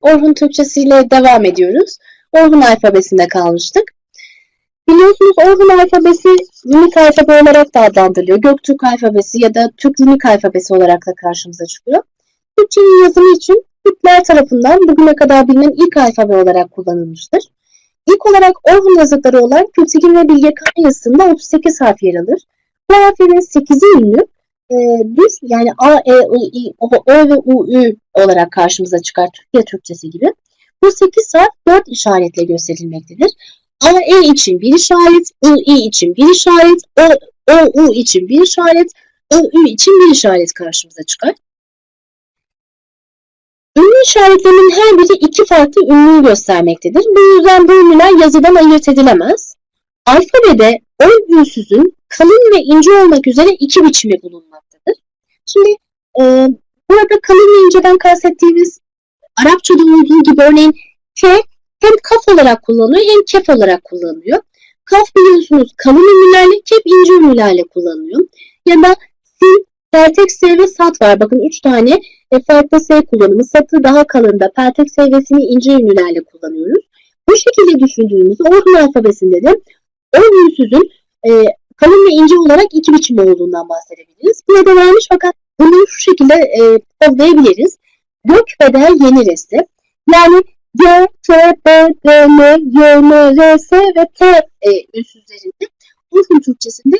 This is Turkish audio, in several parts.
Orhun Türkçesi ile devam ediyoruz. Orhun alfabesinde kalmıştık. Biliyorsunuz Orhun alfabesi runik alfabe olarak da adlandırılıyor. Göktürk alfabesi ya da Türk runik alfabesi olarak da karşımıza çıkıyor. Türkçenin yazımı için Türkler tarafından bugüne kadar bilinen ilk alfabe olarak kullanılmıştır. İlk olarak Orhun yazıtları olan Kültigin ve Bilge Kağan yazısında 38 harf yer alır. Bu harflerin 8'i ünlü, e, düz yani A, E, I, I, O, Ö ve U, Ü olarak karşımıza çıkar Türkiye Türkçesi gibi. Bu 8 harf 4 işaretle gösterilmektedir. A, E için bir işaret, I, I için bir işaret, O, O, U için bir işaret, Ö, Ü için bir işaret karşımıza çıkar. Ünlü işaretlerinin her biri iki farklı ünlüyü göstermektedir. Bu yüzden bu ünlüler yazıdan ayırt edilemez. Alfabede ön ünsüzün kalın ve ince olmak üzere iki biçimi bulunmaktadır. Şimdi e, burada kalın ve inceden kastettiğimiz Arapçada olduğu gibi örneğin K hem kaf olarak kullanılıyor hem kef olarak kullanılıyor. Kaf biliyorsunuz kalın ünlülerle, kef ince ünlülerle kullanılıyor. Ya da sin, peltek, S ve sat var. Bakın üç tane e, farklı S kullanımı. Satı daha kalında, peltek S ve sin'i ince ünlülerle kullanıyoruz. Bu şekilde düşündüğümüzde Orhun alfabesinde de ön ünsüzün e, kalın ve ince olarak iki biçimde olduğundan bahsedebiliriz. Burada vermiş fakat bunu şu şekilde e, kodlayabiliriz. Gök bedel yeni resti. Yani G, T, B, D, L, Y, M, R, S ve T e, ünsüzlerinde Urfun Türkçesinde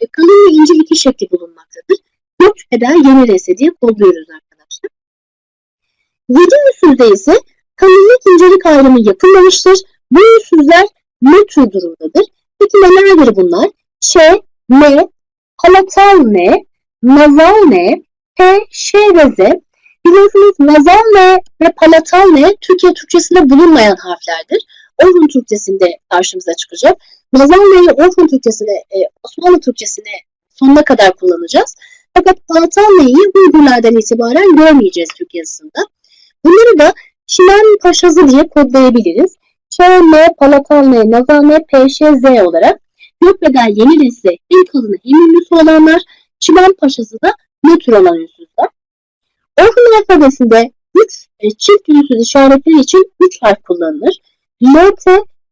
e, kalın ve ince iki şekli bulunmaktadır. Gök bedel yeni resti diye kodluyoruz arkadaşlar. Yedi ünsüzde ise kalınlık incelik ayrımı yapılmamıştır. Bu ünsüzler nötr durumdadır. Peki nelerdir bunlar? Ç, M, palatal M, nazal M, P, Ş ve Z. Biliyorsunuz nazal M ve palatal M Türkiye Türkçesinde bulunmayan harflerdir. Orhun Türkçesinde karşımıza çıkacak. Nazal M'yi Orhun Türkçesine, e, Osmanlı Türkçesine sonuna kadar kullanacağız. Fakat palatal M'yi Uygurlardan itibaren görmeyeceğiz Türk yazısında. Bunları da Çimen Paşazı diye kodlayabiliriz. Ç, M, palatal M, nazal M, P, Ş, Z olarak. Gökbedel yeni nesli hem kalını hem ünlüsü olanlar, Çimen Paşası da nötr olan ünsüzler. Orhun alfabesinde 3 e, çift ünsüz işaretler için 3 harf kullanılır. LT,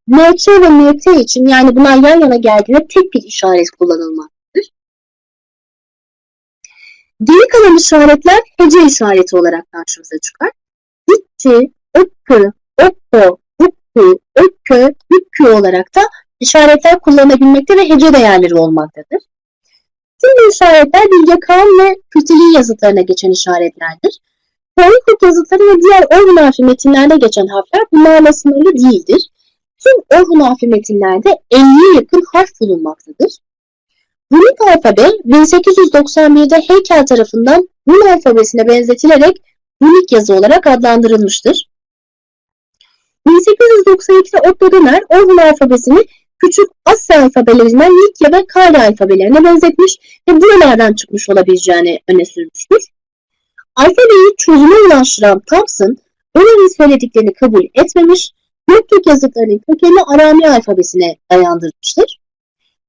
NC ve NT için yani bunlar yan yana geldiğinde tek bir işaret kullanılmaktadır. Geri kalan işaretler hece işareti olarak karşımıza çıkar. İtti, ökkü, okko, ukku, ökkü, ükkü olarak da işaretler kullanabilmekte ve hece değerleri olmaktadır. Tüm işaretler Bilge Kağan ve Kültili yazıtlarına geçen işaretlerdir. Konikuk yazıtları ve diğer Orhun harfi metinlerde geçen harfler bunlarla sınırlı değildir. Tüm Orhun harfi metinlerde 50'ye yakın harf bulunmaktadır. Runik alfabe 1891'de Heykel tarafından Rum alfabesine benzetilerek Runik yazı olarak adlandırılmıştır. 1892'de Otto Döner Orhun alfabesini küçük Asya alfabelerinden Likya ve Kale alfabelerine benzetmiş ve buralardan çıkmış olabileceğini öne sürmüştür. Alfabeyi çözüme ulaştıran Thompson, Döner'in söylediklerini kabul etmemiş, Göktürk yazıtlarının kökenini Arami alfabesine dayandırmıştır.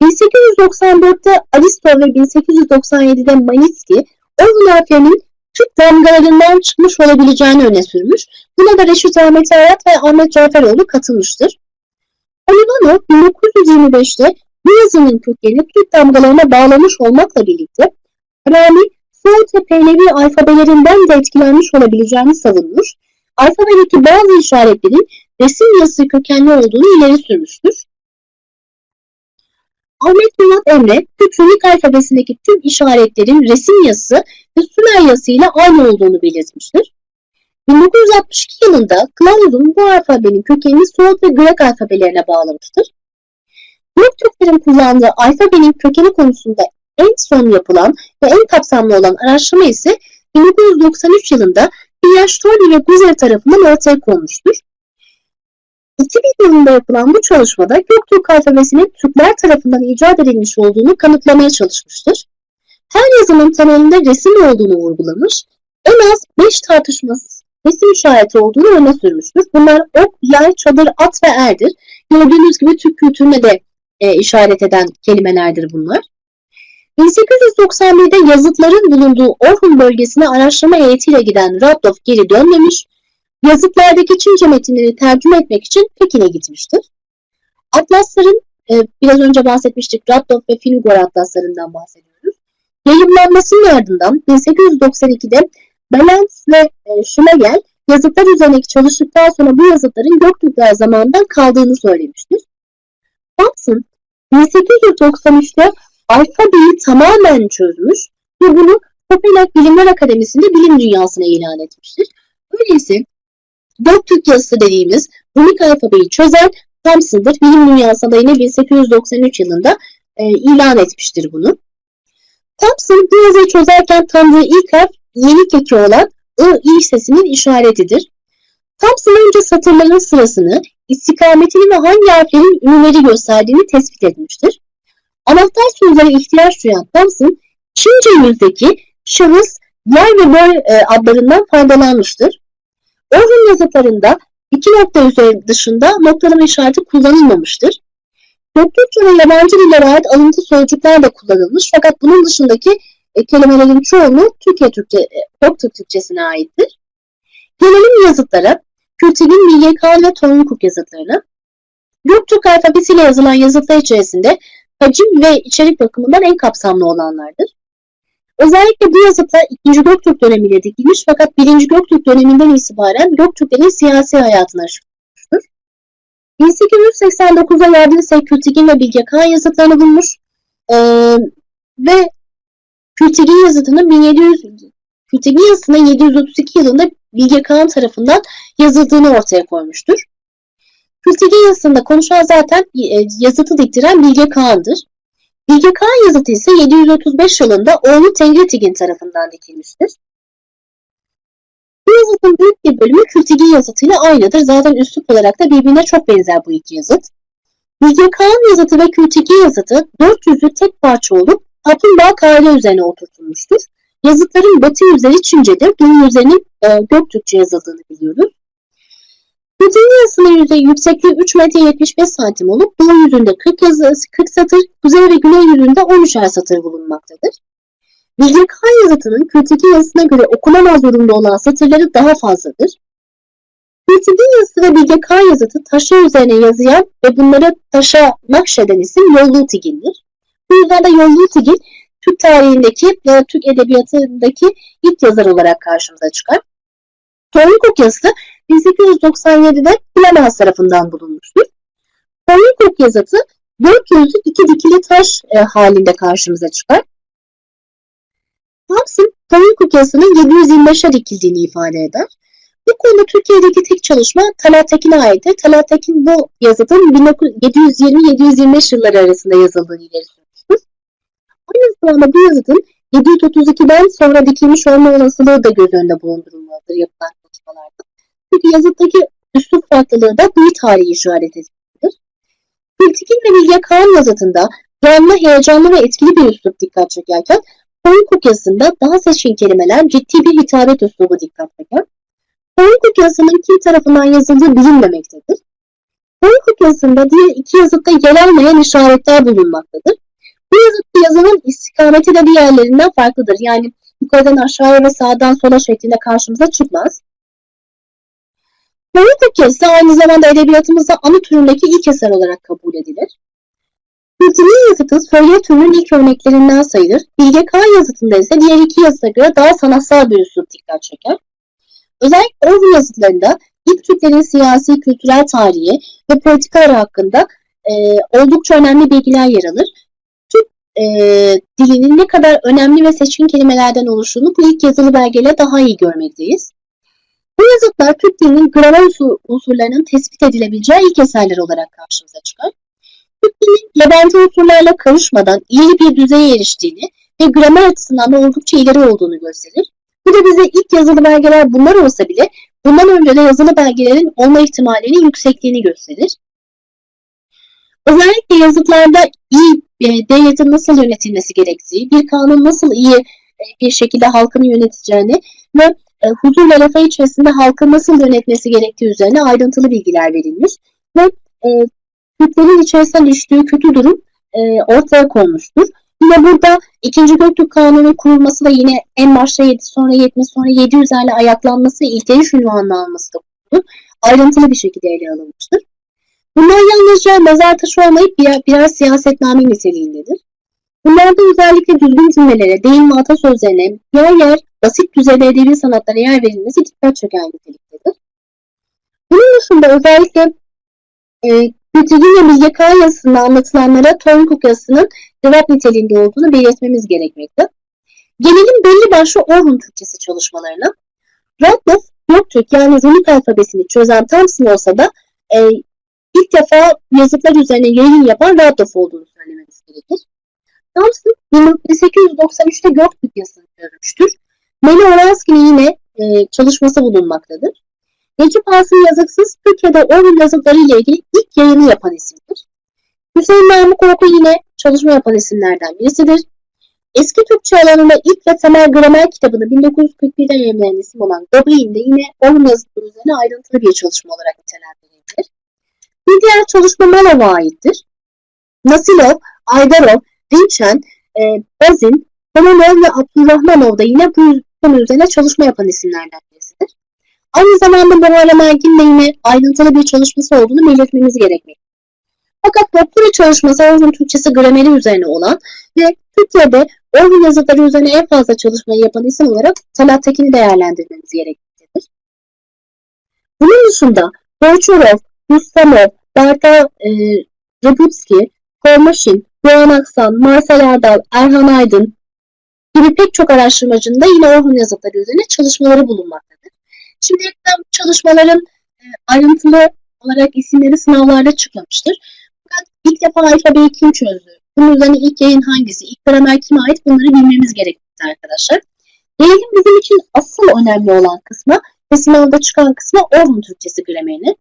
1894'te Aristo ve 1897'de Manitski, Orhun harflerinin Türk damgalarından çıkmış olabileceğini öne sürmüş. Buna da Reşit Ahmet Hayat ve Ahmet Caferoğlu katılmıştır. Olivanov 1925'te bu yazının kökenini Türk damgalarına bağlamış olmakla birlikte Rami Soğut ve Pehlevi alfabelerinden de etkilenmiş olabileceğini savunmuş, alfabedeki bazı işaretlerin resim yazısı kökenli olduğunu ileri sürmüştür. Ahmet Murat Emre, Runik alfabesindeki tüm işaretlerin resim yazısı ve Sümer yazısı ile aynı olduğunu belirtmiştir. 1962 yılında Kılavuz'un bu alfabenin kökenini Soğut ve Grek alfabelerine bağlamıştır. Göktürklerin kullandığı alfabenin kökeni konusunda en son yapılan ve en kapsamlı olan araştırma ise 1993 yılında Piyaştori ve Guzev tarafından ortaya konmuştur. 2000 yılında yapılan bu çalışmada Göktürk alfabesinin Türkler tarafından icat edilmiş olduğunu kanıtlamaya çalışmıştır. Her yazının temelinde resim olduğunu vurgulamış, en az 5 tartışmasız resim işareti olduğunu öne sürmüştür. Bunlar ok, yay, çadır, at ve erdir. Gördüğünüz gibi Türk kültürüne de e, işaret eden kelimelerdir bunlar. 1891'de yazıtların bulunduğu Orhun bölgesine araştırma heyetiyle giden Radloff geri dönmemiş, yazıtlardaki Çince metinleri tercüme etmek için Pekin'e gitmiştir. Atlasların, e, biraz önce bahsetmiştik Radloff ve Finugor atlaslarından bahsediyoruz. Yayınlanmasının ardından 1892'de Balens ve e, Schlegel yazıtlar üzerindeki çalıştıktan sonra bu yazıtların Göktürkler zamanından kaldığını söylemiştir. Thompson 1893'te alfabeyi tamamen çözmüş ve bunu Kopenhag Bilimler Akademisi'nde bilim dünyasına ilan etmiştir. Öyleyse Göktürk yazısı dediğimiz runik alfabeyi çözen Thompson'dır. Bilim dünyasında yine 1893 yılında e, ilan etmiştir bunu. Thompson bu yazıyı çözerken tanıdığı ilk harf yeni keki olan I, I sesinin işaretidir. Thompson önce satırların sırasını, istikametini ve hangi harflerin ünlüleri gösterdiğini tespit etmiştir. Anahtar sözlere ihtiyaç duyan Thompson, Çince yüzdeki şahıs, yer ve boy e, adlarından faydalanmıştır. Orhun yazıtlarında iki nokta üzeri dışında noktalama işareti kullanılmamıştır. Göktürkçe ve yabancı dillere ait alıntı sözcükler de kullanılmış fakat bunun dışındaki e, kelimelerin çoğunluğu Türkiye Türkçe, e, Göktürk Türkçesine aittir. Gelelim yazıtlara. Bilge Kağan ve Torunukuk yazıtlarına. Göktürk alfabesiyle yazılan yazıtlar içerisinde hacim ve içerik bakımından en kapsamlı olanlardır. Özellikle bu yazıtlar 2. Göktürk dönemiyle dikilmiş fakat 1. Göktürk döneminden itibaren Göktürklerin siyasi hayatına şükürmüştür. 1889'da Yardımse Kültigin ve Bilge Kağan yazıtlarını bulmuş ee, ve Kültigin yazıtının 1700 Kültigin yazısının 732 yılında Bilge Kağan tarafından yazıldığını ortaya koymuştur. Kültigin yazısında konuşan zaten yazıtı diktiren Bilge Kağan'dır. Kağan yazıtı ise 735 yılında oğlu Tengritigin tarafından dikilmiştir. Bu yazıtın büyük bir bölümü Kültigin yazıtıyla aynıdır. Zaten üslup olarak da birbirine çok benzer bu iki yazıt. Kağan yazıtı ve Kültigin yazıtı 400'lü tek parça olup kaplumbağa kare üzerine oturtulmuştur. Yazıtların batı yüzleri Çince'dir, doğu yüzlerinin e, Göktürkçe yazıldığını biliyoruz. Kültigin yazısının yüzeyi yüksekliği 3 metre 75 santim olup doğu yüzünde 40, yazı, 40 satır, kuzey ve güney yüzünde 13'er satır bulunmaktadır. Bilge Kağan yazıtının Kültigin yazısına göre okunamaz durumda olan satırları daha fazladır. Kültigin yazısı ve Bilge Kağan yazıtı taşa üzerine yazıyan ve bunları taşa nakşeden isim Yollu Tigin'dir. Bu yüzden de Yollu Tigin Türk tarihindeki ve Türk edebiyatındaki ilk yazar olarak karşımıza çıkar. Tornikok yazısı 1897'de Bilemez tarafından bulunmuştur. Tornikok yazıtı dört yüzlü iki dikili taş e, halinde karşımıza çıkar. Thompson, Tornikok yazısının 725'e dikildiğini ifade eder. Bu konuda Türkiye'deki tek çalışma Talat Tekin'e aittir. Talat Tekin bu yazıtın 720-725 yılları arasında yazıldığını ileri sürmüştür. Aynı zamanda bu yazıtın 732'den sonra dikilmiş olma olasılığı da göz önünde bulundurulmalıdır yapılan çalışmalarda. Çünkü yazıttaki üslup farklılığı da bu tarihi işaret etmektedir. Kültikin ve Bilge Kağan yazıtında canlı, heyecanlı ve etkili bir üslup dikkat çekerken Koyunkuk yazısında daha seçkin kelimeler ciddi bir hitabet üslubu dikkat çeker. Koyunkuk yazısının kim tarafından yazıldığı bilinmemektedir. Koyunkuk yazısında diğer iki yazıtta yer almayan işaretler bulunmaktadır. Bu yazıtta yazının istikameti de diğerlerinden farklıdır. Yani yukarıdan aşağıya ve sağdan sola şeklinde karşımıza çıkmaz. Koyunkuk yazısı aynı zamanda edebiyatımızda anı türündeki ilk eser olarak kabul edilir. Kültürlü yazıtı Söylev türünün ilk örneklerinden sayılır. Bilge Kağan yazıtında ise diğer iki yazıta göre daha sanatsal bir üslup dikkat çeker. Özellikle Orhun yazıtlarında ilk Türklerin siyasi, kültürel tarihi ve politikaları hakkında e, oldukça önemli bilgiler yer alır. Türk e, dilinin ne kadar önemli ve seçkin kelimelerden oluştuğunu bu ilk yazılı belgeyle daha iyi görmekteyiz. Bu yazıtlar Türk dilinin gramer unsurlarının tespit edilebileceği ilk eserler olarak karşımıza çıkar. Türk dilinin yabancı unsurlarla karışmadan iyi bir düzeye eriştiğini ve gramer açısından da oldukça ileri olduğunu gösterir. Bu da bize ilk yazılı belgeler bunlar olsa bile bundan önce de yazılı belgelerin olma ihtimalinin yüksekliğini gösterir. Özellikle yazıtlarda iyi e, devletin nasıl yönetilmesi gerektiği, bir kanun nasıl iyi e, bir şekilde halkını yöneteceğini ve e, huzurla refah içerisinde halkı nasıl yönetmesi gerektiği üzerine ayrıntılı bilgiler verilmiş ve e, Türklerin içerisinde düştüğü kötü durum e, ortaya konmuştur. Yine burada 2. Göktürk Kanunu kurulması da yine en başta 7 sonra 70 sonra 700'lerle ayaklanması ilk ünvanını alması da konusu ayrıntılı bir şekilde ele alınmıştır. Bunlar yalnızca mezar taşı olmayıp birer, birer siyasetname niteliğindedir. Bunlarda özellikle düzgün cümlelere, deyim ve atasözlerine, yer yer basit düzeyde edebi sanatlara yer verilmesi dikkat çeken niteliktedir. Bunun dışında özellikle e, ve Bilge yazısında anlatılanlara Toynkook yazısının cevap niteliğinde olduğunu belirtmemiz gerekmekte. Gelelim belli başlı Orhun Türkçesi çalışmalarına. Radloff, Göktürk yani runik alfabesini çözen Thompson olsa da e, ilk defa yazıtlar üzerine yayın yapan Radloff olduğunu söylememiz gerekir. Thompson 1893'te Göktürk yazısını çözmüştür. Meli Oranski'nin yine e, çalışması bulunmaktadır. Necip Asım Yazıksız Türkiye'de Orhun yazıtları ile ilgili ilk yayını yapan isimdir. Hüseyin Namık Korku yine çalışma yapan isimlerden birisidir. Eski Türkçe alanında ilk ve temel gramer kitabını 1941'de yayınlayan isim olan Gabriel'in de yine Orhun yazıtları üzerine ayrıntılı bir çalışma olarak nitelendirilebilir. Bir diğer çalışma Malov'a aittir. Nasilov, Aydarov, Rinçen, e, Bazin, Romanov ve Abdurrahmanov da yine bu konu üzerine çalışma yapan isimlerden birisidir. Aynı zamanda Muharrem Ergin de yine ayrıntılı bir çalışması olduğunu belirtmemiz gerekmektedir. Fakat doktora çalışması Orhun Türkçesi grameri üzerine olan ve Türkiye'de Orhun yazıtları üzerine en fazla çalışmayı yapan isim olarak Talat Tekin'i değerlendirmemiz gerekmektedir. Bunun dışında Bolchorov, Rustamov, Berta e, Rabutski, Kormaşin, Doğan Aksan, Marcel Erdal, Erhan Aydın gibi pek çok araştırmacının da yine Orhun yazıtları üzerine çalışmaları bulunmaktadır. Kadar bu çalışmaların e, ayrıntılı olarak isimleri sınavlarda çıkmamıştır. Fakat ilk defa alfabeyi kim çözdü? Bunun üzerine ilk yayın hangisi? İlk gramer kime ait? Bunları bilmemiz gerekmekte arkadaşlar. Gelelim bizim için asıl önemli olan kısma ve sınavda çıkan kısma Orhun Türkçesi gramerini.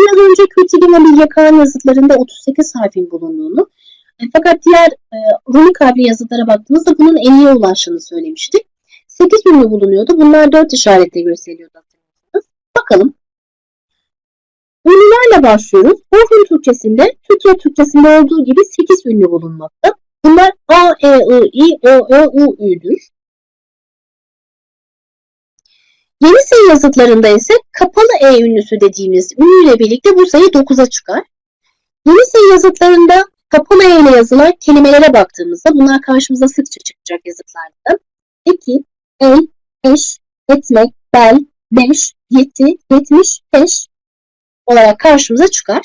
Biraz önce Kültigin ve Bilge Kağan yazıtlarında 38 harfin bulunduğunu fakat diğer e, runik harfli yazıtlara baktığımızda bunun en iyi ulaştığını söylemiştik. 8 ünlü bulunuyordu. Bunlar 4 işaretle gösteriliyordu. Bakalım. Ünlülerle başlıyoruz. Orhun Türkçesinde, Türkiye Türkçesinde olduğu gibi 8 ünlü bulunmakta. Bunlar A, E, I, I, O, Ö, U, Ü'dür. Yeni sayı yazıtlarında ise kapalı E ünlüsü dediğimiz ünlüyle birlikte bu sayı 9'a çıkar. Yeni sayı yazıtlarında E ile yazılan kelimelere baktığımızda bunlar karşımıza sıkça çıkacak yazıtlarda. Eki, el, eş, etmek, bel, beş, yeti, yetmiş, peş olarak karşımıza çıkar.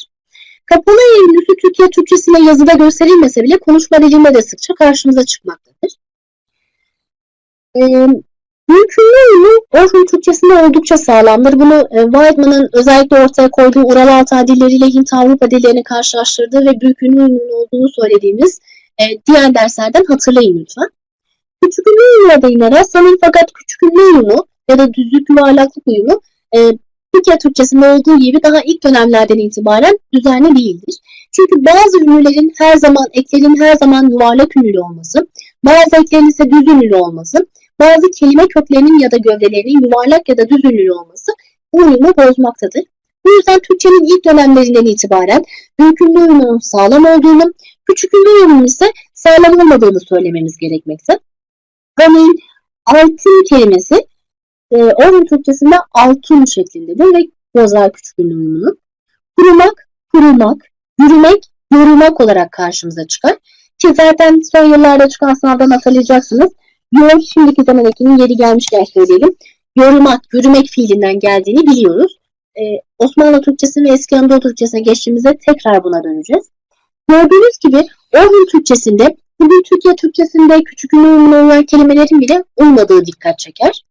Kapalı E ünlüsü Türkiye Türkçesine yazıda gösterilmese bile konuşma dilinde de sıkça karşımıza çıkmaktadır. Ee, Mümkünlü ünlü Orhun Türkçesinde oldukça sağlamdır. Bunu e, Weidmann'ın özellikle ortaya koyduğu Ural Altay dilleriyle Hint-Avrupa dillerini karşılaştırdığı ve büyük ünlü ünlü olduğunu söylediğimiz e, diğer derslerden hatırlayın lütfen. Küçük ünlü uyumuna da yine rastlanır fakat küçük ünlü uyumu ya da düzlük yuvarlaklık uyumu e, Türkiye Türkçesinde olduğu gibi daha ilk dönemlerden itibaren düzenli değildir. Çünkü bazı ünlülerin her zaman, eklerin her zaman yuvarlak ünlü olması, bazı eklerin ise düz ünlü olması, bazı kelime köklerinin ya da gövdelerinin yuvarlak ya da düz olması bu uyumu bozmaktadır. Bu yüzden Türkçenin ilk dönemlerinden itibaren büyük ünlü uyumunun sağlam olduğunu, küçük ünlü uyumunun ise sağlam olmadığını söylememiz gerekmekte. Örneğin altın kelimesi e, Orhun Türkçesinde altın şeklindedir ve bozar küçük ünlü uyumunu. Kurumak, kurumak, yürümek, yorumak olarak karşımıza çıkar. Ki zaten son yıllarda çıkan sınavdan hatırlayacaksınız. Yor şimdiki zaman ekinin yeri gelmişken söyleyelim. Yorumak, yürümek fiilinden geldiğini biliyoruz. Ee, Osmanlı Türkçesi ve eski Anadolu Türkçesine geçtiğimizde tekrar buna döneceğiz. Gördüğünüz gibi Orhun Türkçesinde bugün Türkiye Türkçesinde küçük ünlü uyan kelimelerin bile olmadığı dikkat çeker.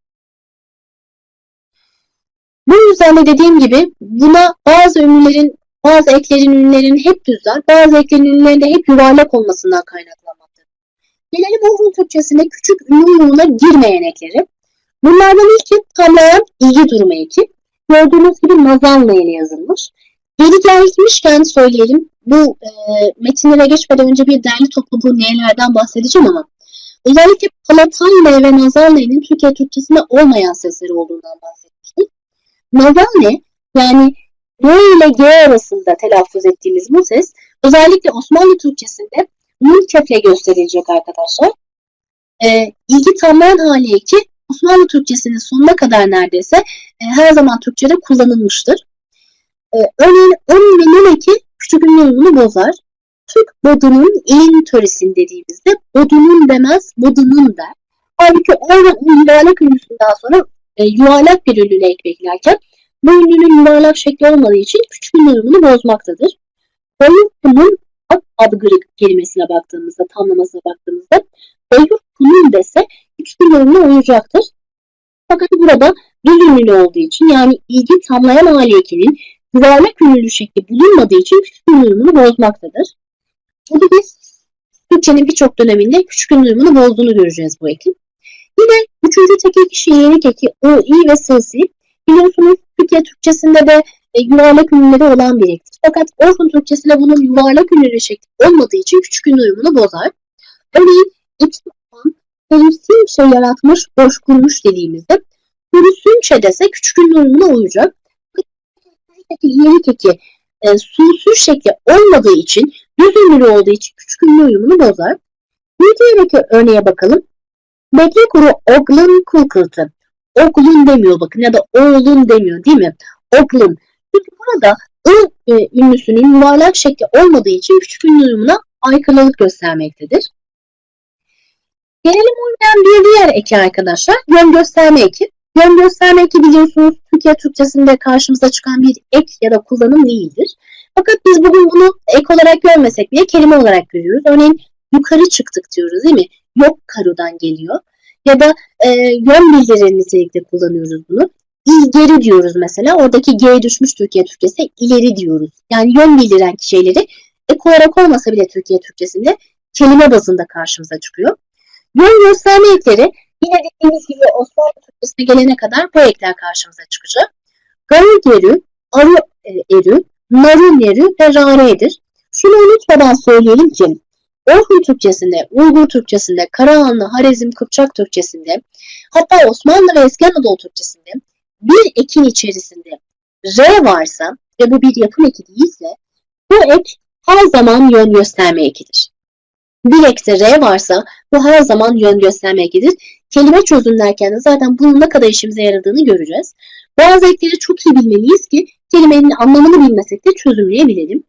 Bu yüzden de dediğim gibi buna bazı ünlülerin, bazı eklerin ünlülerin hep düzler, bazı eklerin ünlülerin de hep yuvarlak olmasından kaynaklanmaktadır. Gelelim Orhun Türkçesinde küçük ünlü girmeyen ekleri. Bunlardan ilki tamlayan ilgi durumu eki. Gördüğünüz gibi nazanla ile yazılmış. Geri gelmişken söyleyelim. Bu e, metinlere geçmeden önce bir derli toplu bu nelerden bahsedeceğim ama özellikle Palatayla ve Nazanlı'nın Türkiye Türkçesinde olmayan sesleri olduğundan bahsetmiştik. Nazanlı yani N ile G arasında telaffuz ettiğimiz bu ses özellikle Osmanlı Türkçesinde kefle gösterilecek arkadaşlar. Ee, ilgi tamlayan hali eki Osmanlı Türkçesinin sonuna kadar neredeyse e, her zaman Türkçe'de kullanılmıştır. E, örneğin onun ve meleki küçük ünlü bozar. Türk bodunun ilin töresin dediğimizde bodunun demez bodunun der. Halbuki orada yuvarlak ünlüsünden sonra e, yuvarlak bir ünlüne ek beklerken bu ünlünün yuvarlak şekli olmadığı için küçük ünlü uyumunu bozmaktadır. Bayurkunun at adgırı kelimesine baktığımızda, tamlamasına baktığımızda Bayurkunun dese küçük ünlü uyumuna uyacaktır. Fakat burada ünlü olduğu için yani ilgi tamlayan hali ekinin yuvarlak ünlü şekli bulunmadığı için küçük ünlü uyumunu bozmaktadır. Burada biz Türkçenin birçok döneminde küçük ünlü uyumunu bozduğunu göreceğiz bu ekin. Yine üçüncü tekil kişi yenik eki o, i ve sığsi. Biliyorsunuz Türkiye Türkçesinde de e, yuvarlak ünlüleri olan bir ektir. Fakat Orhun Türkçesinde bunun yuvarlak ünlü şekli olmadığı için küçük ünlü uyumunu bozar. Örneğin iki yapan Hulusi şey yaratmış, boş kurmuş dediğimizde Hulusunçe dese küçük ünlü uyumuna uyacak. Yenik eki e, susuz şekli olmadığı için düz ünlü olduğu için küçük ünlü uyumunu bozar. Bir diğer örneğe bakalım. Bekle kuru oglun kulkıltı. Oglun demiyor bakın ya da oğlun demiyor değil mi? Oglun. Burada ı e, ünlüsünün yuvarlak şekli olmadığı için küçük ünlü uyumuna aykırılık göstermektedir. Gelelim uymayan bir diğer eki arkadaşlar. Yön gösterme eki. Yön gösterme eki biliyorsunuz Türkiye Türkçesinde karşımıza çıkan bir ek ya da kullanım değildir. Fakat biz bugün bunu ek olarak görmesek bile kelime olarak görüyoruz. Örneğin yukarı çıktık diyoruz değil mi? Yok karudan geliyor. Ya da e, yön bildirir nitelikte kullanıyoruz bunu. İlgeri diyoruz mesela. Oradaki G düşmüş Türkiye Türkçesi ileri diyoruz. Yani yön bildiren şeyleri ek olarak olmasa bile Türkiye Türkçesinde kelime bazında karşımıza çıkıyor. Yön gösterme ekleri yine dediğimiz gibi Osmanlı Türkçesine gelene kadar bu ekler karşımıza çıkacak. Garı gerü, arı erü, naru nerü ve raredir. Şunu unutmadan söyleyelim ki Orhun Türkçesinde, Uygur Türkçesinde, Karahanlı, Harezm, Kıpçak Türkçesinde, hatta Osmanlı ve Eski Anadolu Türkçesinde bir ekin içerisinde R varsa ve bu bir yapım eki değilse bu ek her zaman yön gösterme ekidir. Bir ekte R varsa bu her zaman yön gösterme ekidir. Kelime çözümlerken de zaten bunun ne kadar işimize yaradığını göreceğiz. Bazı ekleri çok iyi bilmeliyiz ki kelimenin anlamını bilmesek de çözümleyebilelim.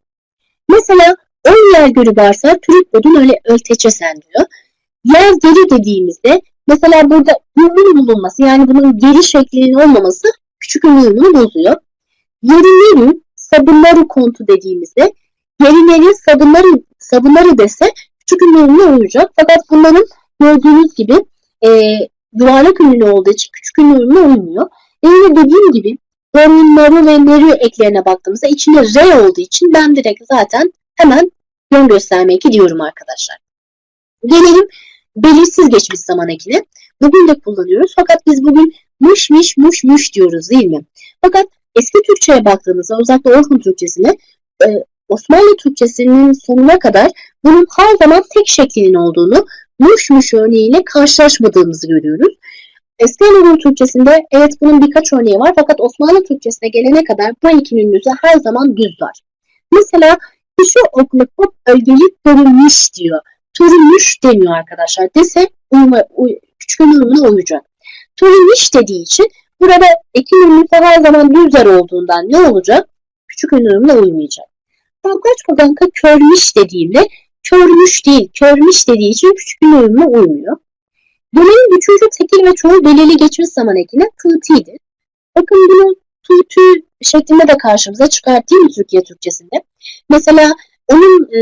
Mesela ön yer görü varsa Türk bodun öyle ölteçesen diyor. Yer geri dediğimizde mesela burada ünlü bulunması yani bunun geri şeklinin olmaması küçük ünlü bozuyor. Yerinleri sabunları kontu dediğimizde yerinleri sabunları sabunları dese küçük ünlü uyacak. Fakat bunların gördüğünüz gibi e, yuvarlak ünlü olduğu için küçük ünlü uymuyor. E yine dediğim gibi naru ve neru eklerine baktığımızda içinde R olduğu için ben direkt zaten hemen yön gösterme eki diyorum arkadaşlar. Gelelim belirsiz geçmiş zaman ekine. Bugün de kullanıyoruz fakat biz bugün muş miş muş muş diyoruz değil mi? Fakat eski Türkçe'ye baktığımızda özellikle Orhun Türkçesine e, Osmanlı Türkçesinin sonuna kadar bunun her zaman tek şeklinin olduğunu muş muş örneğiyle karşılaşmadığımızı görüyoruz. Eski Anadolu Türkçesinde evet bunun birkaç örneği var fakat Osmanlı Türkçesine gelene kadar bu iki ünlüsü her zaman düz var. Mesela şu okluklu bölgeyi törülmüş diyor. Törülmüş demiyor arkadaşlar. Dese uyma, uy, küçük ünlümüne uyacak. Törülmüş dediği için burada iki ünlüsü her zaman düzler olduğundan ne olacak? Küçük ünlümüne uymayacak. Kankaç kanka körmüş dediğimde körmüş değil, körmüş dediği için küçük ünlümüne uymuyor. Dönemin üçüncü tekil ve çoğul belirli geçmiş zaman ekine tığtidir. Bakın bunu tığ şeklinde de karşımıza çıkar değil mi Türkiye Türkçesinde? Mesela onun e,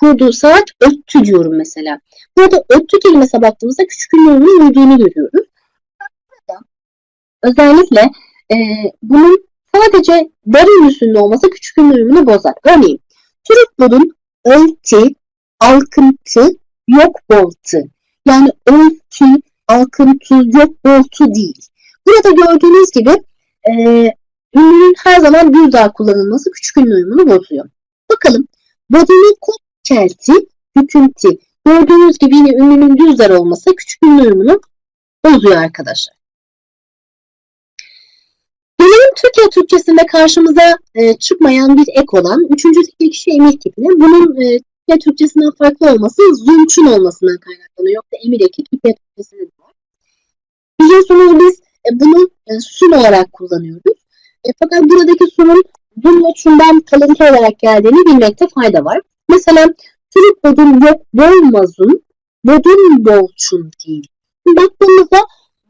kurduğu saat öttü diyorum mesela. Burada öttü kelimesine baktığımızda küçük ünlüğünün uyduğunu görüyoruz. Özellikle e, bunun sadece dar ünlüsünün olması küçük ünlüğünü bozar. Örneğin Türk bunun ölti, alkıntı, yok boltu. Yani öltü, alkıntı, yok boltu değil. Burada gördüğünüz gibi e, ünlünün her zaman bir daha kullanılması küçük ünlü bozuyor. Bakalım. Bodini kod kelti, hükümti. Gördüğünüz gibi yine ünlünün düzler olması küçük ünlü uyumunu bozuyor arkadaşlar. Gelelim Türkiye Türkçesinde karşımıza e, çıkmayan bir ek olan üçüncü tekil kişi emir tipine. Bunun e, Türkiye Türkçesinden farklı olması zoomçun olmasından kaynaklanıyor. Yoksa emir eki Türkiye Türkçesinde de var. Biliyorsunuz biz e, bunu e, sun olarak kullanıyoruz. E, fakat buradaki sunun zoom ve çundan kalıntı olarak geldiğini bilmekte fayda var. Mesela Türk bodun yok bolmazun, bodun bolçun değil. Baktığımızda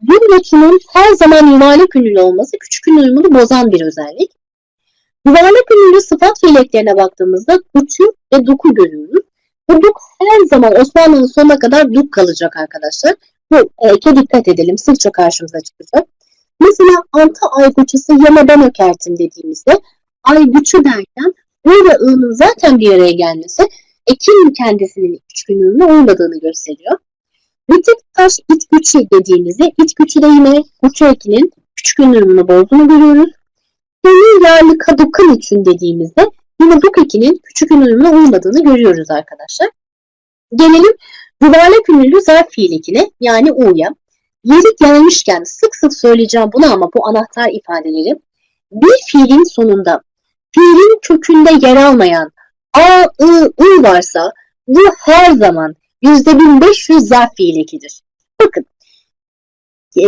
ve çunun her zaman yuvarlak ünlü olması küçük ünlü uyumunu bozan bir özellik. Yuvarlak ünlü sıfat fiileklerine baktığımızda kutu ve duku görüyoruz. Bu duk her zaman Osmanlı'nın sonuna kadar duk kalacak arkadaşlar. Bu eke dikkat edelim. Sıkça karşımıza çıkacak. Mesela anta aygıçısı yamadan ökertin dediğimizde aygıçı derken bu ve ı'nın zaten bir araya gelmesi ekin kendisinin küçük ünlüğüne uymadığını gösteriyor. Bitik taş it güçü dediğimizde it güçü de yine güçü ekinin küçük ünlüğünü bozduğunu görüyoruz. Demir yerli kadukun için dediğimizde yine duk ekinin küçük ünlüğüne uymadığını görüyoruz arkadaşlar. Gelelim yuvarlak ünlü zarf fiil ekine yani u'ya. Yeri gelmişken sık sık söyleyeceğim bunu ama bu anahtar ifadeleri bir fiilin sonunda fiilin kökünde yer almayan a, ı, ı varsa bu her zaman %1500 zarf fiil ekidir. Bakın e,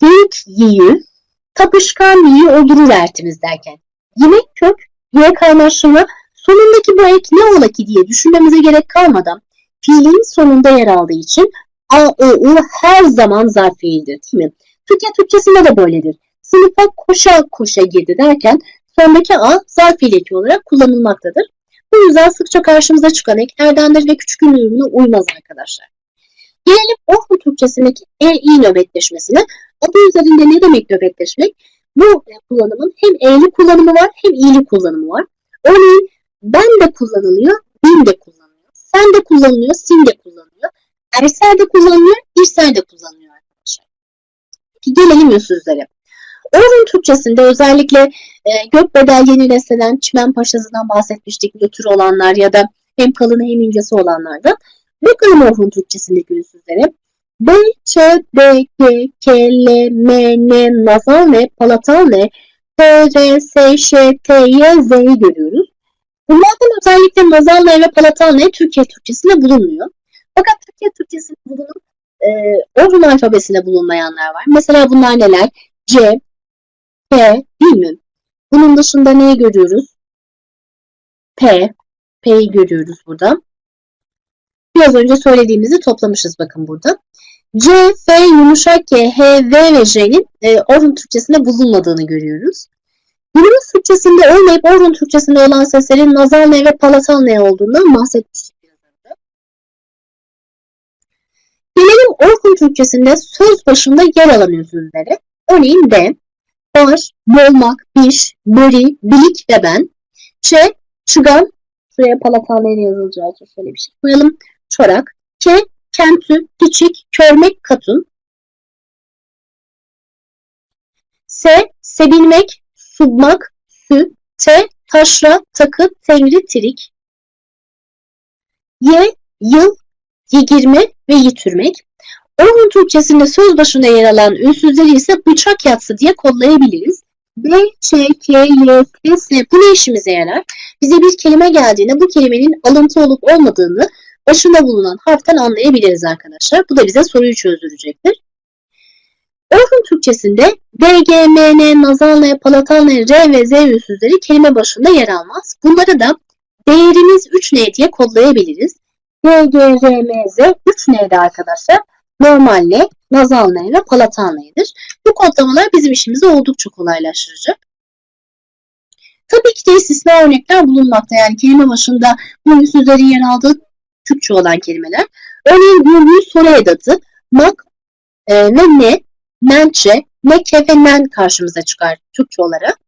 geyik yiyi, tapışkan yiyi öldürür ertimiz derken. Yemek kök, ye kaynaştırma sonundaki bu ek ne ola ki diye düşünmemize gerek kalmadan fiilin sonunda yer aldığı için a, ı, ı her zaman zarf fiildir değil mi? Türkiye Türkçesinde de böyledir. Sınıfa koşa koşa girdi derken sondaki a zarf fiil eki olarak kullanılmaktadır. Bu yüzden sıkça karşımıza çıkan eklerdendir ve küçük ünlü uymaz arkadaşlar. Gelelim Orhun Türkçesindeki e-i nöbetleşmesine. Adı üzerinde ne demek nöbetleşmek? Bu kullanımın hem e'li kullanımı var hem i'li kullanımı var. Örneğin ben de kullanılıyor, bin de kullanılıyor. Sen de kullanılıyor, sin de kullanılıyor. Ersel de kullanılıyor, irsel de kullanılıyor arkadaşlar. Gelelim yüzsüzlere. Orhun Türkçesinde özellikle e, gök bedelliğini nesneden çimen paşasından bahsetmiştik. Nötr olanlar ya da hem kalını hem incesi olanlardan. Bakalım Orhun Türkçesindeki yüzsüzlere. B, Ç, D, G, K, L, M, N, nazal ne, palatal ne, T, R, S, Ş, T, Y, Z'yi görüyoruz. Bunlardan özellikle nazal ne ve palatal ne Türkiye Türkçesinde bulunmuyor. Fakat Türkiye Türkçesinde bulunup e, Orhun alfabesinde bulunmayanlar var. Mesela bunlar neler? C, P mi? Bunun dışında neyi görüyoruz? P. P'yi görüyoruz burada. Biraz önce söylediğimizi toplamışız bakın burada. C, F, yumuşak G, H, V ve J'nin e, Orhun Türkçesinde bulunmadığını görüyoruz. Günümüz Türkçesinde olmayıp Orhun Türkçesinde olan seslerin nazal ne ve palatal ne olduğundan bahsetmiştik. Gelelim Orhun Türkçesinde söz başında yer alan özürlere. Örneğin B, bar, bolmak, biş, böri, bilik ve ben. Ç, çıgan, şuraya palatalları yazılacağı için şöyle bir şey koyalım. Çorak. K, kentü, küçük, körmek, katun. S, sebilmek, submak, sü. T, taşra, takı, tengri, trik. Y, yıl, yigirme ve yitürmek. Orhun Türkçesinde söz başında yer alan ünsüzleri ise bıçak yatsı diye kodlayabiliriz. B, Ç, K, Y, T, S bu ne işimize yarar? Bize bir kelime geldiğinde bu kelimenin alıntı olup olmadığını başında bulunan harften anlayabiliriz arkadaşlar. Bu da bize soruyu çözdürecektir. Orhun Türkçesinde D, G, M, N, nazal N, palatal N, R ve Z ünsüzleri kelime başında yer almaz. Bunları da değerimiz 3N diye kodlayabiliriz. D, G, R, M, Z 3N'de arkadaşlar normal ne, nazal ne ve palatal nedir? Bu kodlamalar bizim işimizi oldukça kolaylaştıracak. Tabii ki de istisna örnekler bulunmakta. Yani kelime başında bu ünsüzlerin yer aldığı Türkçe olan kelimeler. Örneğin gürlü soru edatı, mak e, ve ne, mençe, mekke ve nen karşımıza çıkar Türkçe olarak.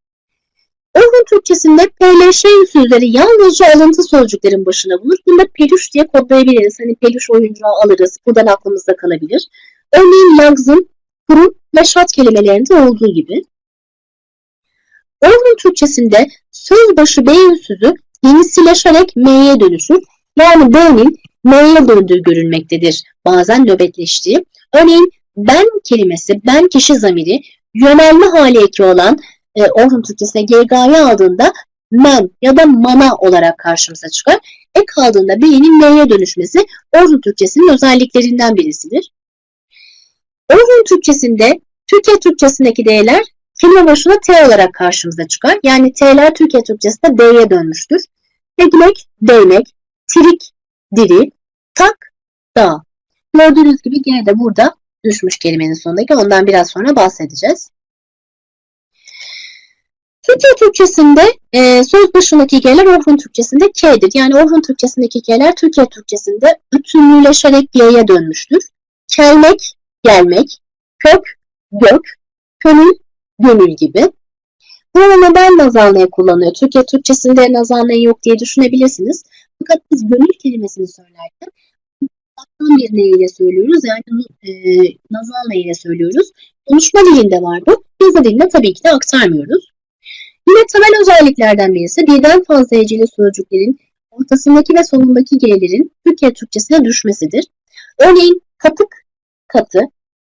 Orhun Türkçesinde PLŞ ünsüzleri yalnızca alıntı sözcüklerin başına bulunur. Bunu da peluş diye kodlayabiliriz. Hani peluş oyuncağı alırız. Buradan aklımızda kalabilir. Örneğin lagzın, kurum ve şat kelimelerinde olduğu gibi. Orhun Türkçesinde söz başı B ünsüzü yenisileşerek M'ye dönüşür. Yani B'nin M'ye döndüğü görülmektedir. Bazen nöbetleştiği. Örneğin ben kelimesi, ben kişi zamiri yönelme hali eki olan e, Orhun Türkçesine GG'yi aldığında men ya da mana olarak karşımıza çıkar. E kaldığında B'nin M'ye dönüşmesi Orhun Türkçesinin özelliklerinden birisidir. Orhun Türkçesinde Türkiye Türkçesindeki D'ler kelime başına T olarak karşımıza çıkar. Yani T'ler Türkiye Türkçesinde D'ye dönmüştür. Ekmek, değmek, tirik, diri, tak, dağ. Gördüğünüz gibi G de burada düşmüş kelimenin sonundaki. Ondan biraz sonra bahsedeceğiz. Türkiye Türkçesinde e, söz başındaki G'ler Orhun Türkçesinde K'dir. Yani Orhun Türkçesindeki G'ler Türkiye Türkçesinde bütünlüleşerek G'ye dönmüştür. Kelmek, gelmek, kök, gök, gönül, gönül gibi. Burada neden nazanlaya kullanıyor? Türkiye Türkçesinde nazanlaya yok diye düşünebilirsiniz. Fakat biz gönül kelimesini söylerken uzaktan bir ne ile söylüyoruz. Yani e, nazanla ile söylüyoruz. Konuşma dilinde var bu. Yazı dilinde tabii ki de aktarmıyoruz. Yine temel özelliklerden birisi birden fazla heceli sözcüklerin ortasındaki ve sonundaki G'lerin Türkiye Türkçesine düşmesidir. Örneğin katık, katı,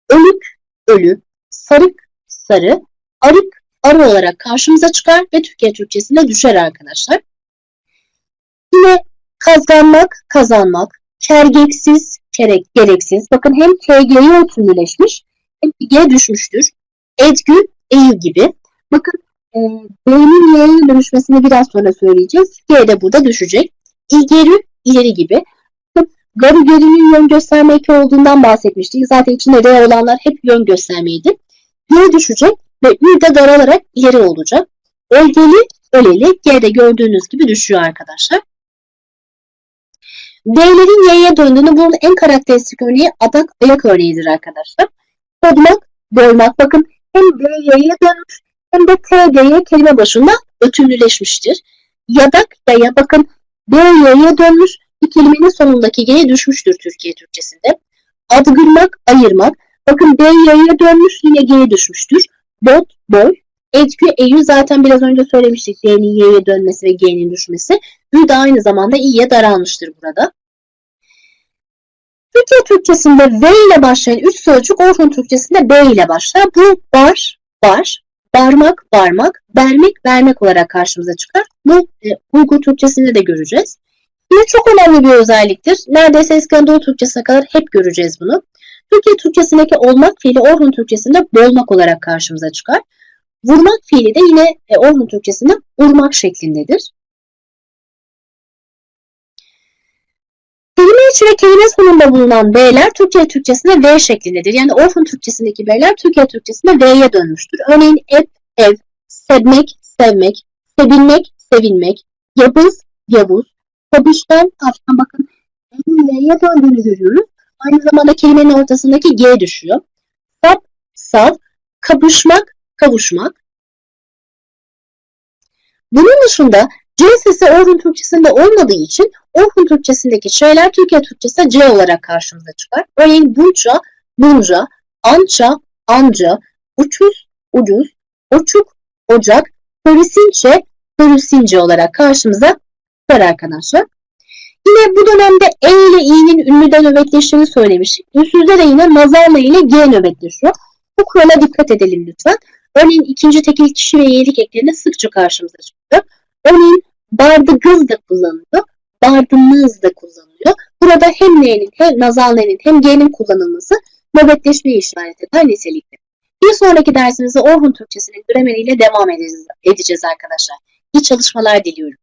ölük, ölü, sarık, sarı, arık, arı olarak karşımıza çıkar ve Türkiye Türkçesine düşer arkadaşlar. Yine kazanmak, kazanmak, kergeksiz, kerek, gereksiz. Bakın hem KG'ye ötürüleşmiş hem G düşmüştür. Edgü, eğil gibi. Bakın e, B'nin Y'ye dönüşmesini biraz sonra söyleyeceğiz. G de burada düşecek. İlgeri, ileri gibi. Garı gerinin yön gösterme eki olduğundan bahsetmiştik. Zaten içinde R olanlar hep yön göstermeydi. Y düşecek ve Ü de gar olarak ileri olacak. Ölgeli, öleli, G de gördüğünüz gibi düşüyor arkadaşlar. D'lerin Y'ye döndüğünü bunun en karakteristik örneği adak ayak örneğidir arkadaşlar. Kodmak, doymak. Bakın hem D Y'ye dönmüş hem de T G'ye kelime başında ötümlüleşmiştir. Yadak Y'ye bakın D Y'ye dönmüş bir kelimenin sonundaki G'ye düşmüştür Türkiye Türkçesinde. Adgırmak, ayırmak. Bakın D Y'ye dönmüş yine G'ye düşmüştür. Bot, boy. Etkü, eyü zaten biraz önce söylemiştik. D'nin Y'ye dönmesi ve G'nin düşmesi. Ü de aynı zamanda İ'ye daralmıştır burada. Türkiye Türkçesinde V ile başlayan üç sözcük Orhun Türkçesinde B ile başlar. Bu bar, bar, barmak, barmak, vermek, vermek olarak karşımıza çıkar. Bu e, Uygur Türkçesinde de göreceğiz. Yine çok önemli bir özelliktir. Neredeyse Anadolu Türkçesine kadar hep göreceğiz bunu. Türkiye Türkçesindeki olmak fiili Orhun Türkçesinde bolmak olarak karşımıza çıkar. Vurmak fiili de yine e, Orhun Türkçesinde vurmak şeklindedir. Kelime içi ve kelime sonunda bulunan B'ler Türkiye Türkçesinde V şeklindedir. Yani Orhun Türkçesindeki B'ler Türkiye Türkçesinde V'ye dönmüştür. Örneğin ev, ev, sevmek, sevmek, sevilmek, sevilmek, yabız, yavuz, tabişten, tavşan bakın V'ye döndüğünü görüyoruz. Aynı zamanda kelimenin ortasındaki G düşüyor. Sap, sav, kavuşmak, kavuşmak. Bunun dışında C sesi Orhun Türkçesinde olmadığı için Orhun Türkçesindeki şeyler Türkiye Türkçesinde C olarak karşımıza çıkar. Örneğin bunca, bunca, ança, anca, uçuz, ucuz, oçuk, ocak, pörüsinçe, pörüsince olarak karşımıza çıkar arkadaşlar. Yine bu dönemde E ile İ'nin ünlüden nöbetleştiğini söylemiştik. Ünsüzde de yine nazarla ile G nöbetleşiyor. Bu kurala dikkat edelim lütfen. Örneğin ikinci tekil kişi ve yeğlik eklerinde sıkça karşımıza çıkıyor. Örneğin bardıgız da kullanılıyor. Bardımız da kullanılıyor. Burada hem N'nin hem nazal N'nin hem G'nin kullanılması nöbetleşmeye işaret eder nitelikte. Bir sonraki dersimizde Orhun Türkçesinin grameriyle devam edeceğiz, edeceğiz arkadaşlar. İyi çalışmalar diliyorum.